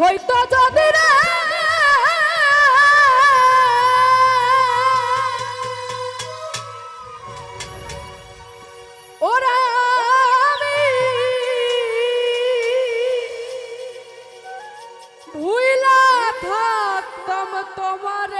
হয়তো যদি ওরা ভুইলা থাকতাম তোমারে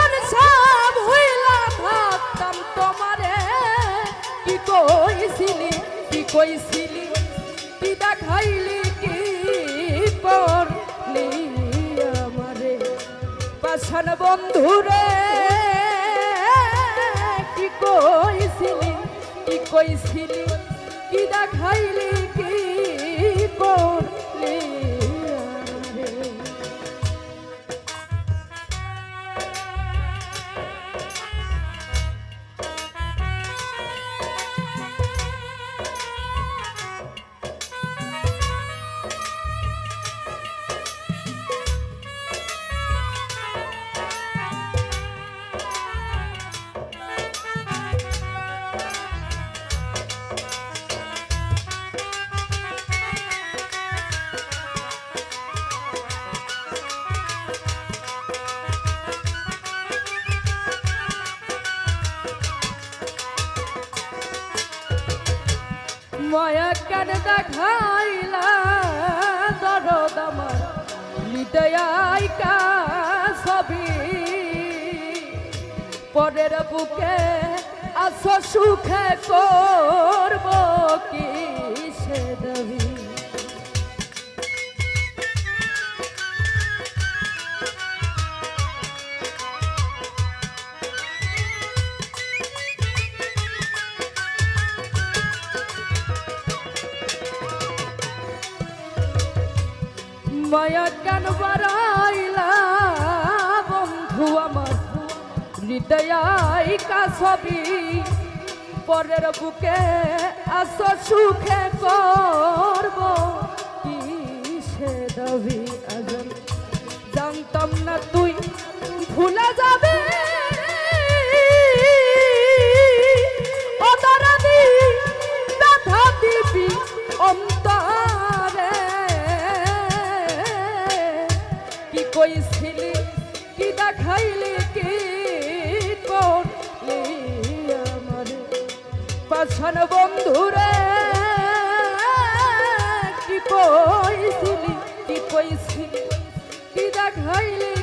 কইছিলি কি খাইলি কি করলি আমারে? পাশান বন্ধুরে কি কইছিলি কি কইছিলি? কেন দেখাইলা দরদ আমার। হৃদয়াইকা ছবি পরের বুকে আস সুখে করব কি সে দাবি? মায়া কেন বাড়াইলা বন্ধু আমার। হৃদয়াই কাছবি পরের বুকে আস সুখে করব। কি সে দাবি আজল জানতাম না তুই ভুলে যাবে। পাছান বন্ধুরে? কি কইছিলি? কি কইছিলি? কি দেখাইলি?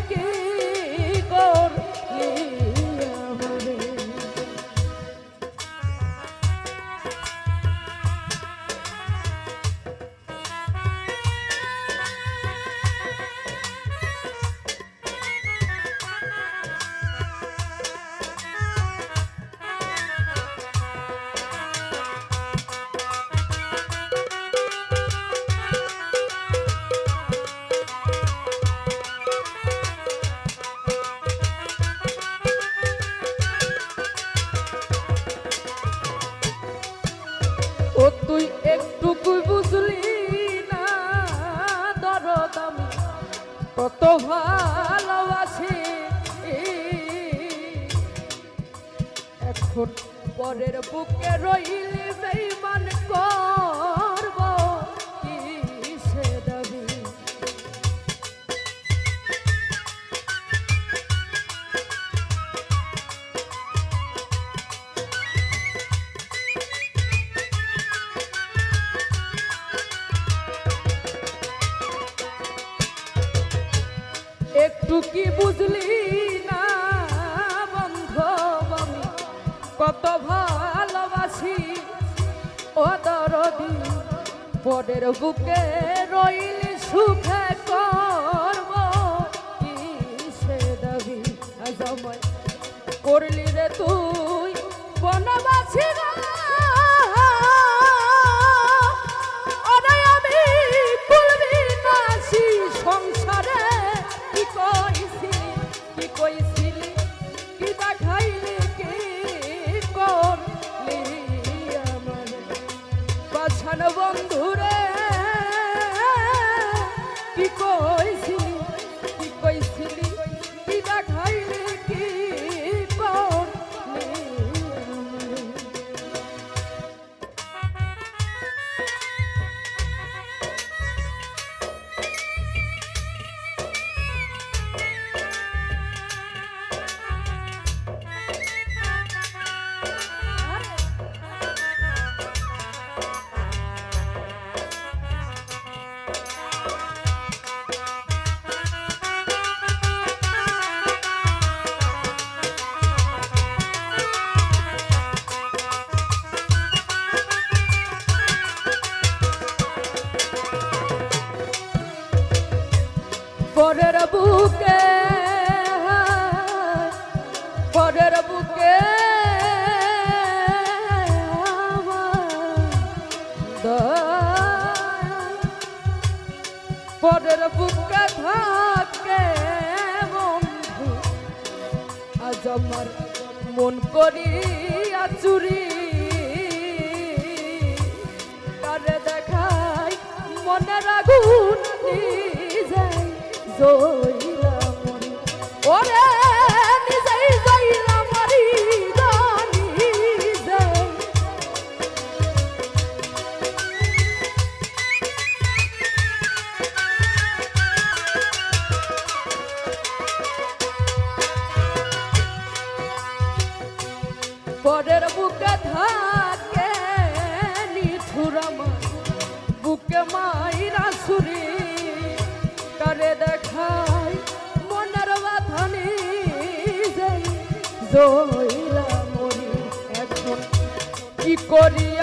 কত ভালোবাসি। এখন পরের বুকে রইলি বেইমান করব একটু কি বুঝলি না বন্ধ আমি? কত ভালোবাসি ও দরদি। পরের বুকে রইলি সুখে করব। কি সে দাবি? করলি রে তুই? পরের বুকে থাকে বন্ধু। আজ আমার মন করি আচুরি কারে দেখাই মনে রাগুন যাই জোর দইলা মরি এখন কি করি?